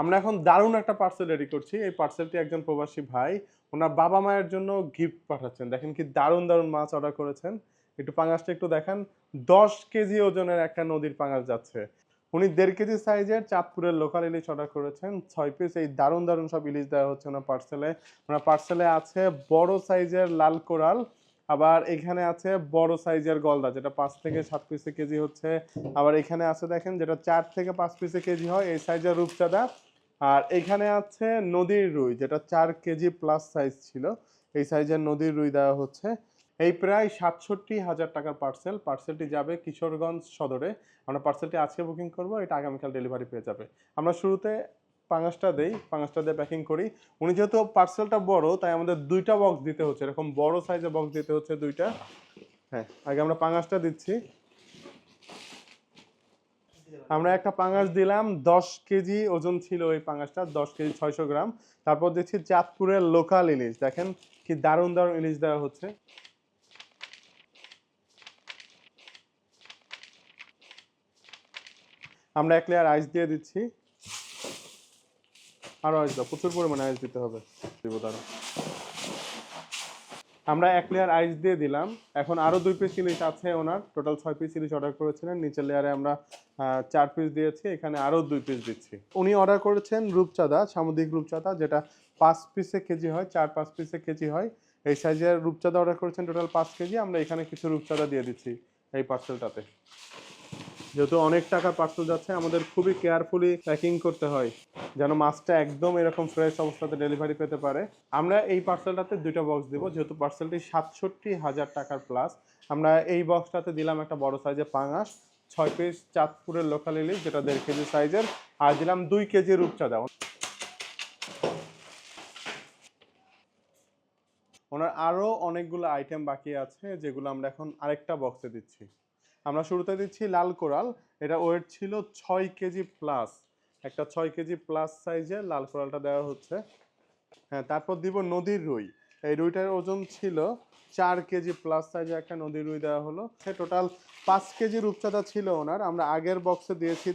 আমরা এখন দারুণ একটা পার্সেল রেডি করছি। এই পার্সেলটি একজন প্রবাসী ভাই, ওনার বাবা মায়ের জন্য গিফট পাঠাচ্ছেন। দেখেন কি দারুণ দারুণ মাছ অর্ডার করেছেন। একটু পাঙাশটা একটু দেখান। দশ কেজি ওজনের একটা নদীর পাঙাশ যাচ্ছে। উনি দেড় কেজি সাইজের চাঁদপুরের লোকাল ইলিশ অর্ডার করেছেন। ছয় পিস এই দারুণ দারুণ সব ইলিশ দেওয়া হচ্ছে ওনার পার্সেলে ওনার পার্সেলে আছে বড় সাইজের লাল কোরাল, আবার এখানে আছে বড় সাইজের গলদা, যেটা পাঁচ থেকে সাত পিসে কেজি হচ্ছে। আবার এখানে আছে দেখেন, যেটা চার থেকে পাঁচ পিসে কেজি হয়, এই সাইজের রূপচাঁদা। আর এখানে আছে নদীর রুই, যেটা চার কেজি প্লাস সাইজ ছিল। এই সাইজের নদীর রুই দেওয়া হচ্ছে। এই প্রায় সাতষট্টি হাজার টাকার পার্সেল পার্সেলটি যাবে কিশোরগঞ্জ সদরে। আমরা পার্সেলটি আজকে বুকিং করব, এটা আগামীকাল ডেলিভারি পেয়ে যাবে। আমরা শুরুতে পাঙাশটা দেই, পাঙাশটা দিয়ে প্যাকিং করি। উনি যেহেতু পার্সেলটা বড়, তাই আমাদের দুইটা বক্স দিতে হচ্ছে। এরকম বড় সাইজের বক্স দিতে হচ্ছে দুইটা। হ্যাঁ আগে আমরা পাঙাশটা দিচ্ছি। আমরা একটা পাঙাশ দিলাম দশ কেজি ওজন ছিল ওই পাঙাশটা দশ কেজি ছয়শো গ্রাম। তারপর দিচ্ছি চাঁদপুরের লোকাল ইলিশ। দেখেন কি দারুণ দারুণ ইলিশ দেওয়া হচ্ছে। আমরা এক লেয়ার আইস দিয়ে দিচ্ছি। আরও আইস দাও প্রচুর পরিমাণে আইস দিতে হবে। দিব দাঁড়া আমরা এক লেয়ার আইস দিয়ে দিলাম। এখন আরও দুই পিস ইলিশ আছে ওনার। টোটাল ছয় পিস ইলিশ অর্ডার করেছিলেন। নিচের লেয়ারে আমরা চার পিস দিয়েছি। এখানে আরও দুই পিস দিচ্ছি। উনি অর্ডার করেছেন রূপচাঁদা, সামুদ্রিক রূপচাঁদা, যেটা পাঁচ পিসে কেজি হয়, চার পাঁচ পিসে কেজি হয়। এই সাইজের রূপচাঁদা অর্ডার করেছেন টোটাল পাঁচ কেজি। আমরা এখানে কিছু রূপচাঁদা দিয়ে দিচ্ছি এই পার্সেলটাতে যেহেতু অনেক টাকার পার্সেল যাচ্ছে, আমাদের খুবই কেয়ারফুলি প্যাকিং করতে হয়, যেন মাছটা একদম এরকম ফ্রেশ অবস্থাতে ডেলিভারি পেতে পারে। আমরা এই পার্সেলটাতে দুইটা বক্স দেবো, যেহেতু পার্সেলটি সাতষট্টি হাজার টাকার প্লাস আমরা এই বক্সটাতে দিলাম একটা বড় সাইজের পাঙাশ, ছয় পিস চাঁদপুরের লোকাল ইলিশ, যেটা দেড় কেজি সাইজের আর দিলাম দুই কেজি রূপচাঁদা ওনার আরও অনেকগুলো আইটেম বাকি আছে, যেগুলো আমরা এখন আরেকটা বক্সে দিচ্ছি। আমরা শুরুতে দিচ্ছি লাল কোরাল। এটা ওয়েট ছিল ছয় কেজি প্লাস। একটা ছয় কেজি প্লাস সাইজের লাল কোরালটা দেওয়া হচ্ছে। হ্যাঁ তারপর দিব নদীর রুই। এই রুইটার ওজন ছিল চার কেজি প্লাস সাইজে একটা নদীর রুই দেওয়া হলো। সে টোটাল পাঁচ কেজি রূপচাঁদা ছিল ওনার। আমরা আগের বক্সে দিয়েছি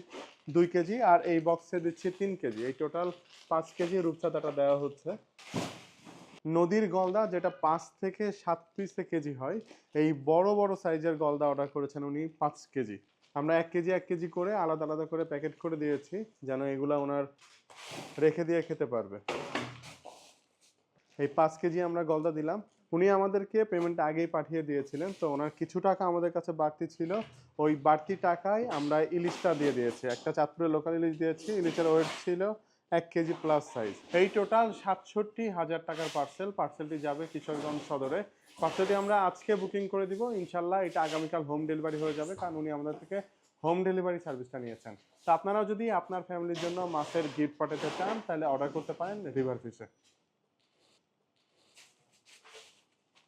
দুই কেজি আর এই বক্সে দিচ্ছি তিন কেজি। এই টোটাল পাঁচ কেজি রূপচাঁদাটা দেওয়া হচ্ছে। নদীর গলদা যেটা পাঁচ থেকে সাত পিসে কেজি হয়, এই বড় বড় সাইজের গলদা অর্ডার করেছেন উনি পাঁচ কেজি। আমরা এক কেজি এক কেজি করে আলাদা আলাদা করে প্যাকেট করে দিয়েছি, যেন এগুলা ওনার রেখে দিয়ে খেতে পারবে। এই পাঁচ কেজি আমরা গলদা দিলাম। উনি আমাদেরকে পেমেন্ট আগেই পাঠিয়ে দিয়েছিলেন, তো ওনার কিছু টাকা আমাদের কাছে বাড়তি ছিল। ওই বাড়তি টাকায় আমরা ইলিশটা দিয়ে দিয়েছি। একটা চাঁদপুরের লোকাল ইলিশ দিয়েছি, ইলিশের ওয়েট ছিল এক কেজি প্লাস সাইজ এই টোটাল সাতষট্টি হাজার টাকার পার্সেল পার্সেলটি যাবে কিশোরগঞ্জ সদরে। পার্সেলটি আমরা আজকে বুকিং করে দিব। ইনশাল্লাহ এটা আগামীকাল হোম ডেলিভারি হয়ে যাবে কারণ উনি আমাদের থেকে হোম ডেলিভারি সার্ভিসটা নিয়েছেন। তো আপনারাও যদি আপনার ফ্যামিলির জন্য মাছের গিফট পাঠাতে চান, তাহলে অর্ডার করতে পারেন রিভার ফিশে